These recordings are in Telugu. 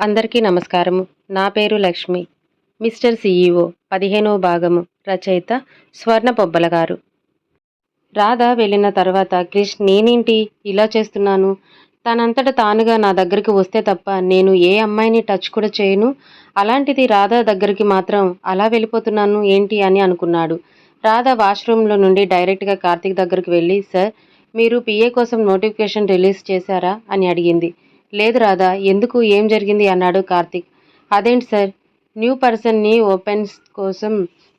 అందరికీ నమస్కారము. నా పేరు లక్ష్మి. మిస్టర్ సిఈఓ పదిహేనవ భాగము రచయిత స్వర్ణ బొబ్బల గారు. రాధ వెళ్ళిన తర్వాత క్రిష్ నేనేంటి ఇలా చేస్తున్నాను? తనంతట తానుగా నా దగ్గరికి వస్తే తప్ప నేను ఏ అమ్మాయిని టచ్ కూడా చేయను. అలాంటిది రాధ దగ్గరికి మాత్రం అలా వెళ్ళిపోతున్నాను ఏంటి అని అనుకున్నాడు. రాధ వాష్రూమ్లో నుండి డైరెక్ట్గా కార్తీక్ దగ్గరికి వెళ్ళి సార్ మీరు పిఏ కోసం నోటిఫికేషన్ రిలీజ్ చేశారా? అని అడిగింది. లేదు రాధా ఎందుకు ఏం జరిగింది అన్నాడు కార్తిక్. అదేంటి సార్ న్యూ పర్సన్ని ఓపెన్స్ కోసం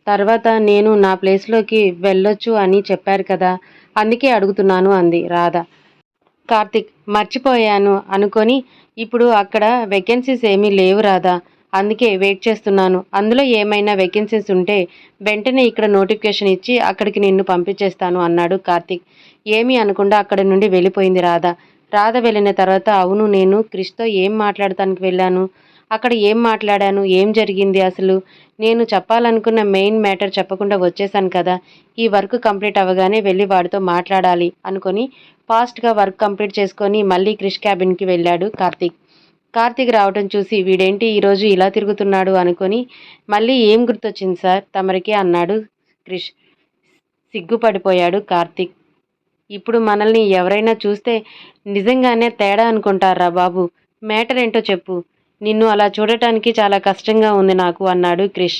తర్వాత నేను నా ప్లేస్లోకి వెళ్ళొచ్చు అని చెప్పారు కదా అందుకే అడుగుతున్నాను అంది రాధ. కార్తిక్ మర్చిపోయాను అనుకొని ఇప్పుడు అక్కడ వేకెన్సీస్ ఏమీ లేవు రాదా అందుకే వెయిట్ చేస్తున్నాను. అందులో ఏమైనా వేకెన్సీస్ ఉంటే వెంటనే ఇక్కడ నోటిఫికేషన్ ఇచ్చి అక్కడికి నిన్ను పంపించేస్తాను అన్నాడు కార్తిక్. ఏమీ అనకుండా అక్కడి నుండి వెళ్ళిపోయింది రాధా. రాధ వెళ్ళిన తర్వాత అవును నేను క్రిష్తో ఏం మాట్లాడటానికి వెళ్ళాను? అక్కడ ఏం మాట్లాడాను? ఏం జరిగింది అసలు? నేను చెప్పాలనుకున్న మెయిన్ మ్యాటర్ చెప్పకుండా వచ్చేసాను కదా ఈ వర్క్ కంప్లీట్ అవ్వగానే వెళ్ళి వాడితో మాట్లాడాలి అనుకొని ఫాస్ట్గా వర్క్ కంప్లీట్ చేసుకొని మళ్ళీ క్రిష్ క్యాబిన్కి వెళ్ళాడు కార్తీక్. కార్తీక్ రావటం చూసి వీడేంటి ఈరోజు ఇలా తిరుగుతున్నాడు అనుకొని మళ్ళీ ఏం గుర్తొచ్చింది సార్? తమరికి అన్నాడు క్రిష్. సిగ్గుపడిపోయాడు కార్తీక్. ఇప్పుడు మనల్ని ఎవరైనా చూస్తే నిజంగానే తేడా అనుకుంటారా బాబు? మ్యాటర్ ఏంటో చెప్పు. నిన్ను అలా చూడటానికి చాలా కష్టంగా ఉంది నాకు అన్నాడు క్రిష్.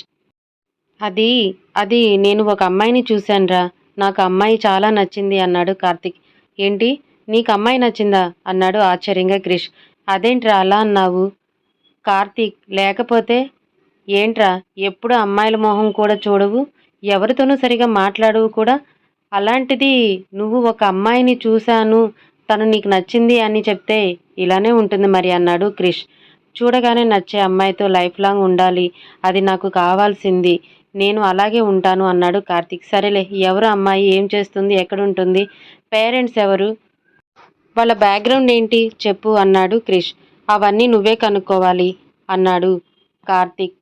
అది అది నేను ఒక అమ్మాయిని చూశానురా. నాకు అమ్మాయి చాలా నచ్చింది అన్నాడు కార్తిక్. ఏంటి? నీకు అమ్మాయి నచ్చిందా? అన్నాడు ఆశ్చర్యంగా క్రిష్. అదేంట్రా అలా అన్నావు? కార్తీక్ లేకపోతే? ఏంట్రా? ఎప్పుడు అమ్మాయిల మొహం కూడా చూడవు? ఎవరితోనూ సరిగా మాట్లాడవు కూడా? అలాంటిది నువ్వు ఒక అమ్మాయిని చూశాను తను నీకు నచ్చింది అని చెప్తే ఇలానే ఉంటుంది మరి అన్నాడు క్రిష్. చూడగానే నచ్చే అమ్మాయితో లైఫ్ లాంగ్ ఉండాలి అది నాకు కావాల్సింది నేను అలాగే ఉంటాను అన్నాడు కార్తిక్. సరేలే ఎవరు అమ్మాయి ఏం చేస్తుంది ఎక్కడ ఉంటుంది పేరెంట్స్ ఎవరు? వాళ్ళ బ్యాక్గ్రౌండ్ ఏంటి? చెప్పు అన్నాడు క్రిష్. అవన్నీ నువ్వే కనుక్కోవాలి అన్నాడు కార్తిక్.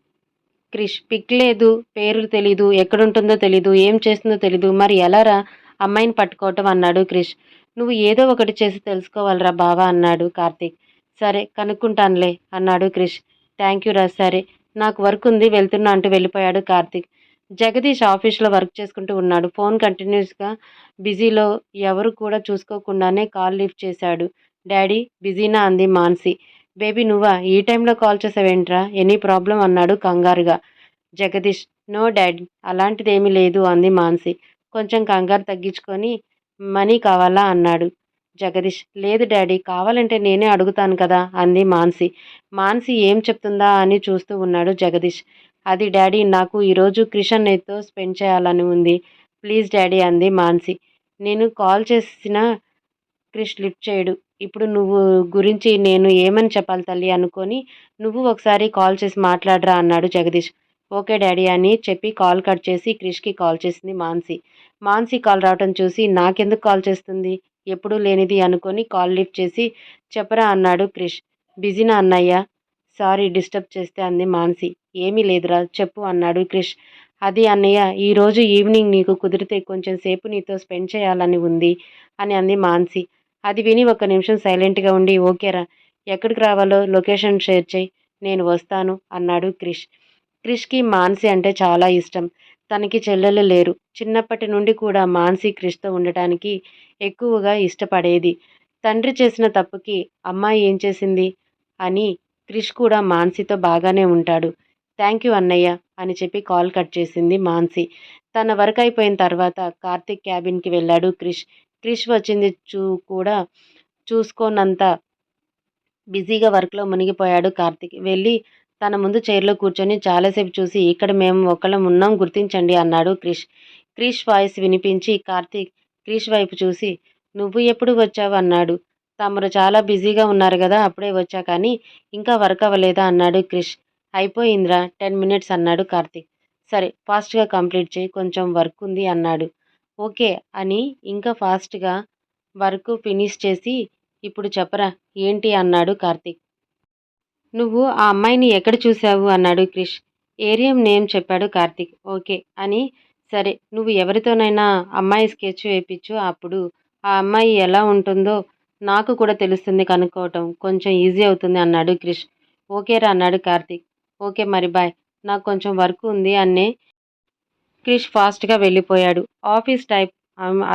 క్రిష్ పిక్ లేదు పేరు తెలీదు ఎక్కడుంటుందో తెలీదు ఏం చేస్తుందో తెలీదు. మరి ఎలారా అమ్మాయిని పట్టుకోవటం అన్నాడు క్రిష్. నువ్వు ఏదో ఒకటి చేసి తెలుసుకోవాలరా బావా అన్నాడు కార్తిక్. సరే కనుక్కుంటానులే అన్నాడు క్రిష్. థ్యాంక్ యూ రా సరే. నాకు వర్క్ ఉంది వెళ్తున్నా అంటూ వెళ్ళిపోయాడు కార్తిక్. జగదీష్ ఆఫీస్లో వర్క్ చేసుకుంటూ ఉన్నాడు. ఫోన్ కంటిన్యూస్గా బిజీలో ఎవరు కూడా చూసుకోకుండానే కాల్ లిఫ్ట్ చేశాడు. డాడీ బిజీనా అంది మాన్సి. బేబీ నువ్వా? ఈ టైంలో కాల్ చేసావేంట్రా? Any problem? అన్నాడు కంగారుగా. జగదీష్ నో డాడీ అలాంటిదేమీ లేదు అంది మాన్సి. కొంచెం కంగారు తగ్గించుకొని మనీ కావాలా? అన్నాడు. జగదీష్ లేదు డాడీ కావాలంటే నేనే అడుగుతాను కదా? అంది మాన్సి. మాన్సి ఏం చెప్తుందా? అని చూస్తూ ఉన్నాడు జగదీష్. అది డాడీ నాకు ఈరోజు క్రిషన్తో స్పెండ్ చేయాలని ఉంది. ప్లీజ్ డాడీ అంది మాన్సి. నేను కాల్ చేసిన క్రిష్ లిఫ్ట్ చేయడు. ఇప్పుడు నువ్వు గురించి నేను ఏమని చెప్పాలి తల్లి అనుకొని నువ్వు ఒకసారి కాల్ చేసి మాట్లాడరా అన్నాడు జగదీష్. ఓకే డాడీ అని చెప్పి కాల్ కట్ చేసి క్రిష్కి కాల్ చేసింది మాన్సి. మాన్సి కాల్ రావటం చూసి నాకెందుకు కాల్ చేస్తుంది? ఎప్పుడూ లేనిది అనుకొని కాల్ లిఫ్ట్ చేసి చెప్పరా అన్నాడు క్రిష్. బిజీనా అన్నయ్య. సారీ డిస్టర్బ్ చేస్తే అంది మాన్సి. ఏమీ లేదురా చెప్పు అన్నాడు క్రిష్. అది అన్నయ్య ఈరోజు ఈవినింగ్ నీకు కుదిరితే కొంచెం సేపు నీతో స్పెండ్ చేయాలని ఉంది అని అంది మాన్సి. అది విని ఒక నిమిషం సైలెంట్గా ఉండి ఓకేరా ఎక్కడికి రావాలో? లొకేషన్ షేర్ చేయి నేను వస్తాను అన్నాడు క్రిష్. క్రిష్కి మాన్సి అంటే చాలా ఇష్టం. తనకి చెల్లెలు లేరు. చిన్నప్పటి నుండి కూడా మాన్సి క్రిష్తో ఉండటానికి ఎక్కువగా ఇష్టపడేది. తండ్రి చేసిన తప్పుకి అమ్మాయి ఏం చేసింది? అని క్రిష్ కూడా మాన్సితో బాగానే ఉంటాడు. థ్యాంక్ యూ అన్నయ్య అని చెప్పి కాల్ కట్ చేసింది మాన్సి. తన వర్క్ అయిపోయిన తర్వాత కార్తిక్ క్యాబిన్కి వెళ్ళాడు క్రిష్. క్రిష్ వచ్చింది చూ కూడా చూసుకోనంత బిజీగా వర్క్లో మునిగిపోయాడు కార్తిక్. వెళ్ళి తన ముందు చైర్లో కూర్చొని చాలాసేపు చూసి ఇక్కడ మేము ఒకళ్ళం ఉన్నాం గుర్తించండి అన్నాడు క్రిష్. క్రిష్ వాయిస్ వినిపించి కార్తీక్ క్రిష్ వైపు చూసి నువ్వు ఎప్పుడు వచ్చావు అన్నాడు. తమరు చాలా బిజీగా ఉన్నారు కదా అప్పుడే వచ్చా కానీ ఇంకా వర్క్ అవ్వలేదా అన్నాడు క్రిష్. అయిపోయిందిరా టెన్ మినిట్స్ అన్నాడు కార్తీక్. సరే ఫాస్ట్గా కంప్లీట్ చేయి కొంచెం వర్క్ ఉంది అన్నాడు. ఓకే అని ఇంకా ఫాస్ట్గా వర్క్ ఫినిష్ చేసి ఇప్పుడు చెప్పరా ఏంటి? అన్నాడు కార్తీక్. నువ్వు ఆ అమ్మాయిని ఎక్కడ చూసావు అన్నాడు క్రిష్. ఏరియం నేమ్ చెప్పాడు కార్తీక్. ఓకే అని సరే నువ్వు ఎవరితోనైనా అమ్మాయి స్కెచ్ వేయించు అప్పుడు. ఆ అమ్మాయి ఎలా ఉంటుందో నాకు కూడా తెలుస్తుంది కనుక్కోవటం. కొంచెం ఈజీ అవుతుంది అన్నాడు క్రిష్. ఓకేరా అన్నాడు కార్తీక్. ఓకే మరి బాయ్. నాకు కొంచెం వర్క్ ఉంది అన్నే క్రిష్ ఫాస్ట్గా వెళ్ళిపోయాడు. ఆఫీస్ టైప్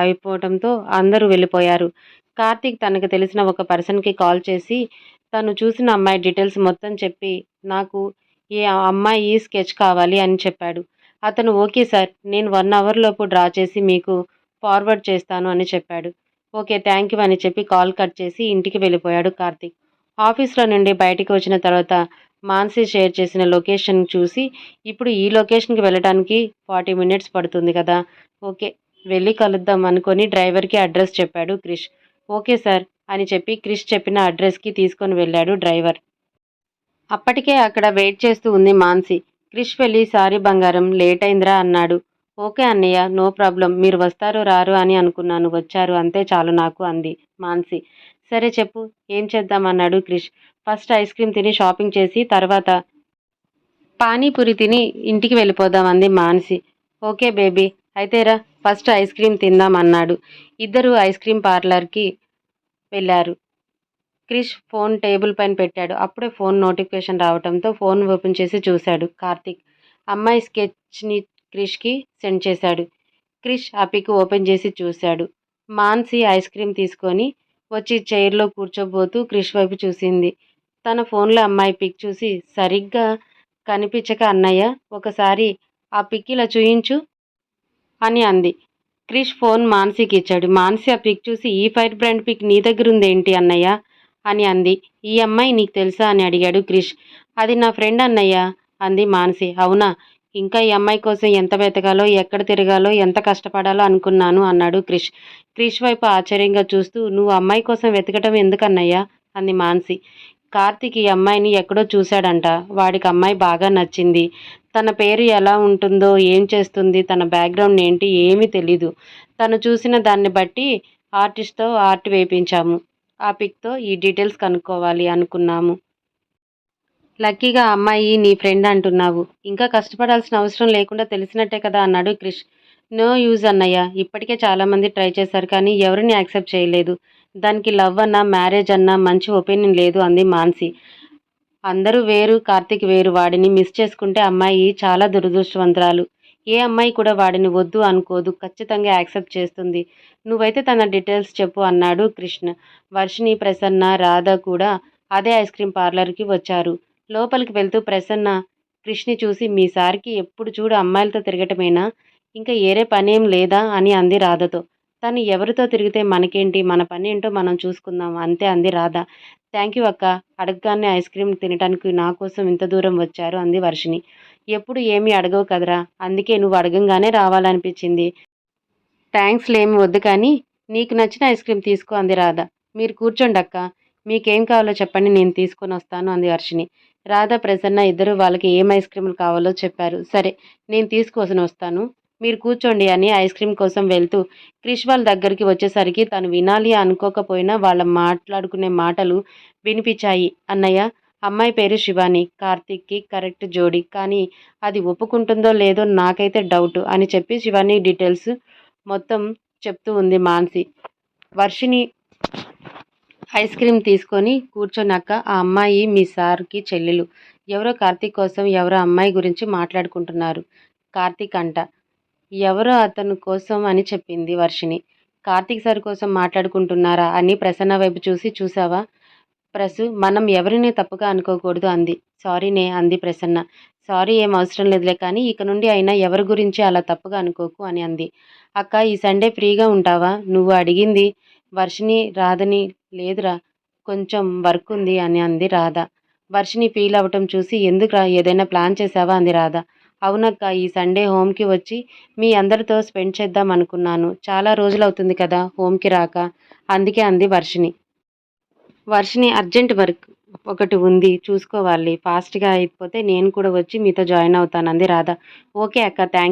అయిపోవడంతో అందరూ వెళ్ళిపోయారు. కార్తీక్ తనకు తెలిసిన ఒక పర్సన్కి కాల్ చేసి తను చూసిన అమ్మాయి డీటెయిల్స్ మొత్తం చెప్పి నాకు ఏ అమ్మాయి స్కెచ్ కావాలి అని చెప్పాడు. అతను ఓకే సార్ నేను వన్ అవర్ లోపు డ్రా చేసి మీకు ఫార్వర్డ్ చేస్తాను అని చెప్పాడు. ఓకే థ్యాంక్ యూ అని చెప్పి కాల్ కట్ చేసి ఇంటికి వెళ్ళిపోయాడు కార్తీక్. ఆఫీస్లో నుండి బయటికి వచ్చిన తర్వాత మాన్సీ షేర్ చేసిన లొకేషన్ చూసి ఇప్పుడు ఈ లొకేషన్కి వెళ్ళడానికి ఫార్టీ మినిట్స్ పడుతుంది కదా. ఓకే వెళ్ళి కలుద్దాం అనుకొని డ్రైవర్కి అడ్రస్ చెప్పాడు క్రిష్. ఓకే సార్ అని చెప్పి క్రిష్ చెప్పిన అడ్రస్కి తీసుకొని వెళ్ళాడు డ్రైవర్. అప్పటికే అక్కడ వెయిట్ చేస్తూ ఉంది మాన్సి. క్రిష్ వెళ్ళి సారీ బంగారం లేట్ అయిందిరా అన్నాడు. ఓకే అన్నయ్య నో ప్రాబ్లం. మీరు వస్తారు రారు అని అనుకున్నాను. వచ్చారు. అంతే చాలు నాకు అంది మాన్సి. సరే చెప్పు ఏం చేద్దాం అన్నాడు క్రిష్. ఫస్ట్ ఐస్ క్రీమ్ తిని షాపింగ్ చేసి తర్వాత పానీపూరి తిని ఇంటికి వెళ్ళిపోదాం అంది మానసి. ఓకే బేబీ అయితే రా ఫస్ట్ ఐస్ క్రీమ్ తిందామన్నాడు ఇద్దరు ఐస్ క్రీమ్ పార్లర్కి వెళ్ళారు. క్రిష్ ఫోన్ టేబుల్ పైన పెట్టాడు. అప్పుడే ఫోన్ నోటిఫికేషన్ రావడంతో ఫోన్ ఓపెన్ చేసి చూశాడు కార్తిక్. అమ్మాయి స్కెచ్ని క్రిష్కి సెండ్ చేశాడు. క్రిష్ ఆ పిక్ ఓపెన్ చేసి చూశాడు. మాన్సి ఐస్ క్రీమ్ తీసుకొని వచ్చి చైర్లో కూర్చోబోతూ క్రిష్ వైపు చూసింది. తన ఫోన్లో అమ్మాయి పిక్ చూసి సరిగ్గా కనిపించక అన్నయ్య ఒకసారి ఆ పిక్ ఇలా చూయించు అని అంది. క్రిష్ ఫోన్ మాన్సీకి ఇచ్చాడు. మాన్సి ఆ పిక్ చూసి ఈ ఫైర్ బ్రాండ్ పిక్ నీ దగ్గర ఉందేంటి అన్నయ్య? అని అంది. ఈ అమ్మాయి నీకు తెలుసా? అని అడిగాడు క్రిష్. అది నా ఫ్రెండ్ అన్నయ్య అంది మాన్సి. అవునా? ఇంకా ఈ అమ్మాయి కోసం ఎంత వెతకాలో ఎక్కడ తిరగాలో ఎంత కష్టపడాలో అనుకున్నాను అన్నాడు క్రిష్. క్రిష్ వైపు ఆశ్చర్యంగా చూస్తూ నువ్వు అమ్మాయి కోసం వెతకటం ఎందుకన్నయ్యా? అంది మాన్సి. కార్తీక్ ఈ అమ్మాయిని ఎక్కడో చూశాడంట. వాడికి అమ్మాయి బాగా నచ్చింది. తన పేరు ఎలా ఉంటుందో ఏం చేస్తుంది తన బ్యాక్గ్రౌండ్ ఏంటి ఏమీ తెలీదు. తను చూసిన దాన్ని బట్టి ఆర్టిస్ట్తో ఆర్ట్ వేయించాము ఆ పిక్తో ఈ డీటెయిల్స్ కనుక్కోవాలి అనుకున్నాము. లక్కీగా అమ్మాయి నీ ఫ్రెండ్ అంటున్నావు. ఇంకా కష్టపడాల్సిన అవసరం లేకుండా తెలిసినట్టే కదా అన్నాడు క్రిష్. నో యూజ్ అన్నయ్య. ఇప్పటికే చాలామంది ట్రై చేశారు కానీ ఎవరిని యాక్సెప్ట్ చేయలేదు. దానికి లవ్ అన్నా మ్యారేజ్ అన్నా మంచి ఒపీనియన్ లేదు అంది మాన్సి. అందరూ వేరు కార్తీక్ వేరు. వాడిని మిస్ చేసుకుంటే అమ్మాయి చాలా దురదృష్టవంతురాలు. ఏ అమ్మాయి కూడా వాడిని వద్దు అనుకోదు. ఖచ్చితంగా యాక్సెప్ట్ చేస్తుంది. నువ్వైతే తన డీటెయిల్స్ చెప్పు అన్నాడు కృష్ణ. వర్షిణి ప్రసన్న రాధ కూడా అదే ఐస్ క్రీమ్ పార్లర్కి వచ్చారు. లోపలికి వెళ్తూ ప్రసన్న కృష్ణి చూసి మీ సార్కి ఎప్పుడు చూడు అమ్మాయిలతో తిరగటమేనా? ఇంకా ఏరే పనేం లేదా? అని అంది రాధతో. తను ఎవరితో తిరిగితే మనకేంటి? మన పని ఏంటో మనం చూసుకుందాం. అంతే అంది రాధ. థ్యాంక్ యూ అక్క. అడగగానే ఐస్ క్రీమ్ తినడానికి నా కోసం ఇంత దూరం వచ్చారు? అంది వర్షిని ఎప్పుడు ఏమీ అడగవు కదరా. అందుకే నువ్వు అడగంగానే రావాలనిపించింది. థ్యాంక్స్ లేమి వద్దు కానీ నీకు నచ్చిన ఐస్ క్రీమ్ తీసుకో అంది రాధ. మీరు కూర్చోండి అక్క. మీకేం కావాలో చెప్పండి నేను తీసుకొని వస్తాను అంది వర్షిని రాధ ప్రసన్న ఇద్దరు వాళ్ళకి ఏం ఐస్ క్రీములు కావాలో చెప్పారు. సరే నేను తీసుకొని వస్తాను. మీరు కూర్చోండి అని ఐస్ క్రీమ్ కోసం వెళ్తూ క్రిష్ వాళ్ళ దగ్గరికి వచ్చేసరికి తను వినాలి అనుకోకపోయినా వాళ్ళ మాట్లాడుకునే మాటలు వినిపించాయి. అన్నయ్య అమ్మాయి పేరు శివాని కార్తిక్కి కరెక్ట్ జోడి కానీ అది ఒప్పుకుంటుందో లేదో నాకైతే డౌట్ అని చెప్పి శివాని డీటెయిల్స్ మొత్తం చెప్తూ ఉంది మాన్సి. వర్షిని ఐస్ క్రీమ్ తీసుకొని కూర్చొన్నాక ఆ అమ్మాయి మీ సార్కి చెల్లెలు. ఎవరో కార్తీక్ కోసం ఎవరో అమ్మాయి గురించి మాట్లాడుకుంటున్నారు. కార్తీక్ అంట. ఎవరో అతను కోసం అని చెప్పింది వర్షిని కార్తీక్ సార్ కోసం మాట్లాడుకుంటున్నారా అని ప్రసన్న వైపు చూసి చూసావా? ప్రసు మనం ఎవరిని తప్పుగా అనుకోకూడదు అంది. సారీనే అంది ప్రసన్న. సారీ ఏం అవసరం లేదులే కానీ ఇక నుండి అయినా ఎవరి గురించి అలా తప్పుగా అనుకోకు అని అంది. అక్క ఈ సండే ఫ్రీగా ఉంటావా? నువ్వు అడిగింది వర్షిని రాధని లేదురా కొంచెం వర్క్ ఉంది అని అంది రాధ. వర్షిని ఫీల్ అవ్వటం చూసి ఎందుకురా ఏదైనా ప్లాన్ చేసావా అంది రాధ. అవునక్క ఈ సండే హోమ్కి వచ్చి మీ అందరితో స్పెండ్ చేద్దాం అనుకున్నాను. చాలా రోజులు అవుతుంది కదా హోమ్కి రాక అందుకే అంది వర్షిని వర్షిని అర్జెంట్ వర్క్ ఒకటి ఉంది చూసుకోవాలి. ఫాస్ట్గా అయిపోతే నేను కూడా వచ్చి మీతో జాయిన్ అవుతాను అంది రాధ. ఓకే అక్క థ్యాంక్